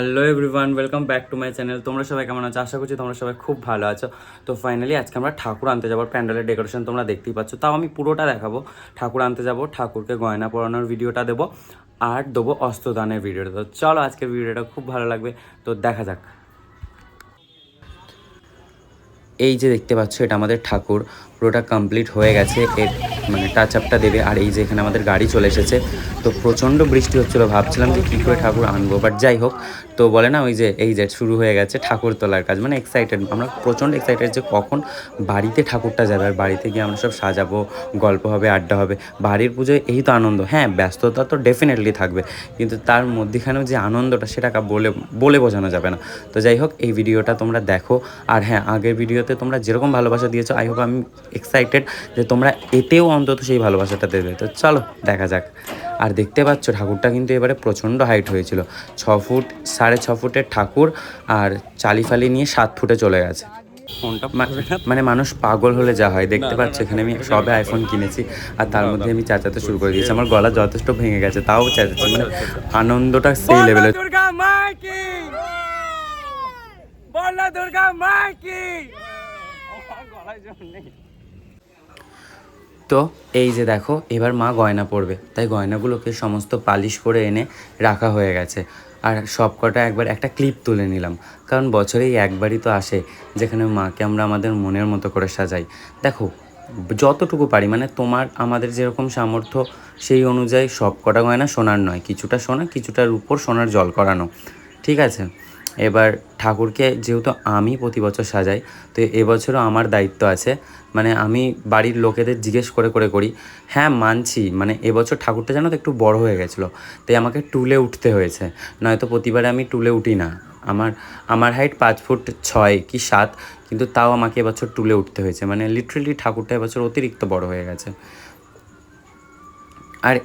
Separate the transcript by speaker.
Speaker 1: Hello everyone welcome back to my channel তোমরা সবাই কেমন আছো? আশা করছি তোমরা সবাই খুব ভালো আছো। তো ফাইনালি আজকে আমরা ঠাকুর আনতে যাব। প্যান্ডেলের ডেকোরেশন তোমরা দেখতেই পাচ্ছ। তাও আমি পুরোটা দেখাবো। ঠাকুর আনতে যাব, ঠাকুরকে গয়না পরানোর ভিডিওটা দেবো, আর দেবো অস্ত্রদানের ভিডিওটা। তো চলো আজকের ভিডিওটা খুব ভালো লাগবে। তো দেখা যাক। এই যে দেখতে পাচ্ছ, এটা আমাদের ঠাকুর। পুরোটা কমপ্লিট হয়ে গেছে। এর মানে টাচ আপটা দেবে। আর এই যে এখানে আমাদের গাড়ি চলে এসেছে। তো প্রচণ্ড বৃষ্টি হচ্ছিল। ভাবছিলাম যে কী করে ঠাকুর আনব বাট যাই হোক। তো বলে না, ওই যে এই যে শুরু হয়ে গেছে ঠাকুর তোলার কাজ। মানে এক্সাইটেড আমরা প্রচণ্ড এক্সাইটেড যে কখন বাড়িতে ঠাকুরটা যাবে। আর বাড়িতে গিয়ে আমরা সব সাজাবো, গল্প হবে, আড্ডা হবে। বাড়ির পুজোয় এই তো আনন্দ। হ্যাঁ ব্যস্ততা তো ডেফিনেটলি থাকবে। কিন্তু তার মধ্যেখানেও যে আনন্দটা, সেটাকে বলে বলে বোঝানো যাবে না। তো যাই হোক, এই ভিডিওটা তোমরা দেখো। আর হ্যাঁ আগের ভিডিওতে তোমরা যেরকম ভালোবাসা দিয়েছ আই হোপ আমি এক্সাইটেড যে তোমরা এতেও অন্তত সেই ভালোবাসাটা দেবে। তো চলো দেখা যাক। আর দেখতে পাচ্ছ ঠাকুরটা কিন্তু এবারে প্রচণ্ড হাইট হয়েছিল। ছ ফুট সাড়ে ছ ফুটের ঠাকুর আর চালি ফালি নিয়ে সাত ফুটে চলে গেছে। মা- মানে মানুষ পাগল হলে যা হয়। দেখতে পাচ্ছ এখানে আমি সবে আইফোন কিনেছি আর তার মধ্যে আমি চাচাতে শুরু করে দিয়েছি। আমার গলা যথেষ্ট ভেঙে গেছে তাও চাচাচ্ছি। মানে আনন্দটা সেই লেভেলে
Speaker 2: দুর্গা মা কি দুর্গা মা কি
Speaker 1: তো এই যে দেখো, এবার মা গয়না পরবে। তাই গয়নাগুলোকে সমস্ত পালিশ করে এনে রাখা হয়ে গেছে। আর সব কটা একবার একটা ক্লিপ তুলে নিলাম। কারণ বছরেই একবারই তো আসে, যেখানে মাকে আমরা আমাদের মনের মতো করে সাজাই। দেখো, যতটুকু পারি মানে তোমার, আমাদের যেরকম সামর্থ্য, সেই অনুযায়ী সব কটা গয়না সোনার নয়। কিছুটা সোনা, কিছুটার উপর সোনার জল করানো। ঠিক আছে? এবার ঠাকুরকে, যেহেতু আমি প্রতি বছর সাজাই, তো এবছরও আমার দায়িত্ব আছে। মানে আমি বাড়ির লোকেদের জিজ্ঞেস করে করে করি হ্যাঁ মানছি। মানে এবছর ঠাকুরটা জানো তো একটু বড় হয়ে গেছিল। তাই আমাকে টুলে উঠতে হয়েছে। নয়তো প্রতিবারে আমি টুলে উঠি না। আমার আমার হাইট পাঁচ ফুট ছয় কি সাত, কিন্তু তাও আমাকে এবছর টুলে উঠতে হয়েছে। মানে লিটারেলি ঠাকুরটা এবছর অতিরিক্ত বড় হয়ে গেছে। আর